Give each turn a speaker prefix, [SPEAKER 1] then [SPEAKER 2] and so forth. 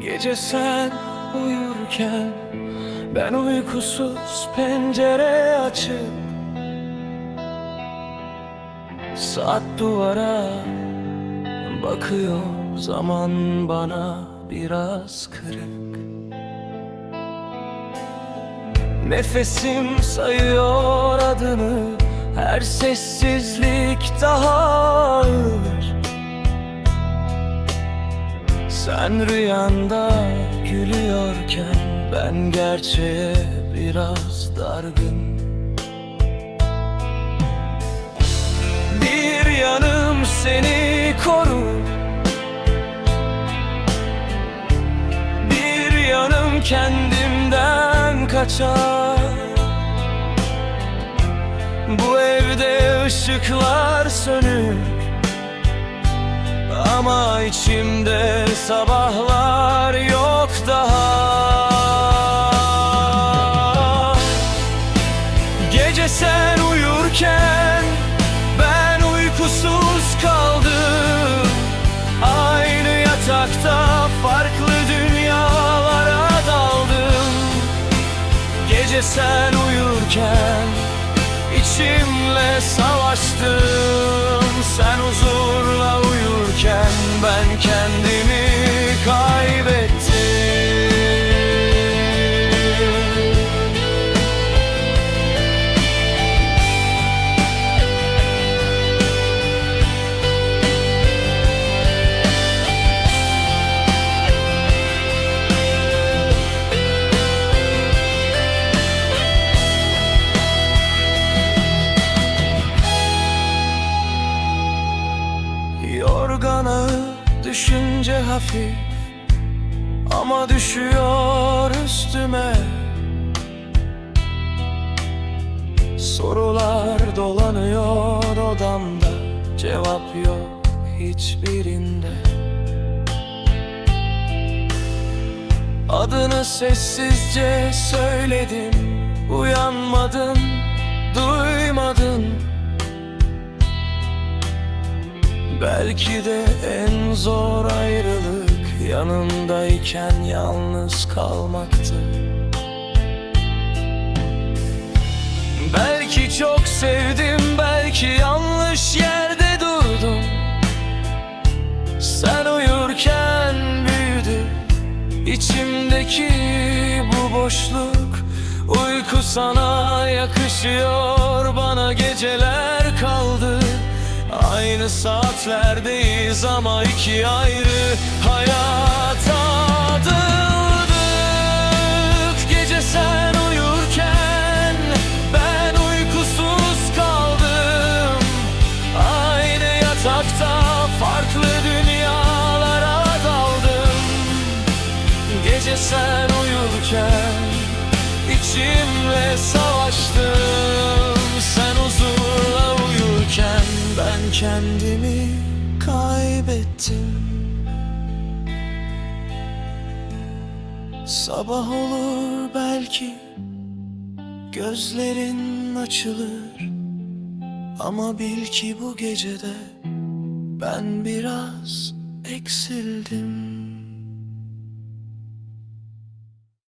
[SPEAKER 1] Gece sen uyurken Ben uykusuz pencere açıp Saat duvara bakıyor Zaman bana biraz kırık. Nefesim sayıyor adını. Her sessizlik daha ağır Sen rüyanda gülüyorken Ben gerçeğe biraz dargın. Bir yanım seni korur. Bir yanım kendimden kaçar. Bu evde ışıklar sönük Ama içimde sabahlar yok daha. Gece sen uyurken ben uykusuz kaldım. Aynı yatakta farklı dünyalara daldım. Gece sen uyurken içimle savaştım. Sen uyurken ben kendimi kaybettim düşünce hafif Ama düşüyor üstüme. Sorular dolanıyor odamda Cevap yok hiçbirinde. Adını sessizce söyledim Uyanmadın, duymadın Belki de en zor ayrılık Yanındayken yalnız kalmaktı. Belki çok sevdim Belki yanlış yerde durdum. Sen uyurken büyüdü içimdeki bu boşluk. Uyku sana yakışıyor Bana geceler Aynı saatlerdeyiz ama iki ayrı hayata adıldık. Gece sen uyurken ben uykusuz kaldım. Aynı yatakta farklı dünyalara daldım. Gece sen uyurken içimle savaştım kendimi kaybettim. Sabah olur belki Gözlerin açılır. Ama bil ki bu gecede Ben biraz eksildim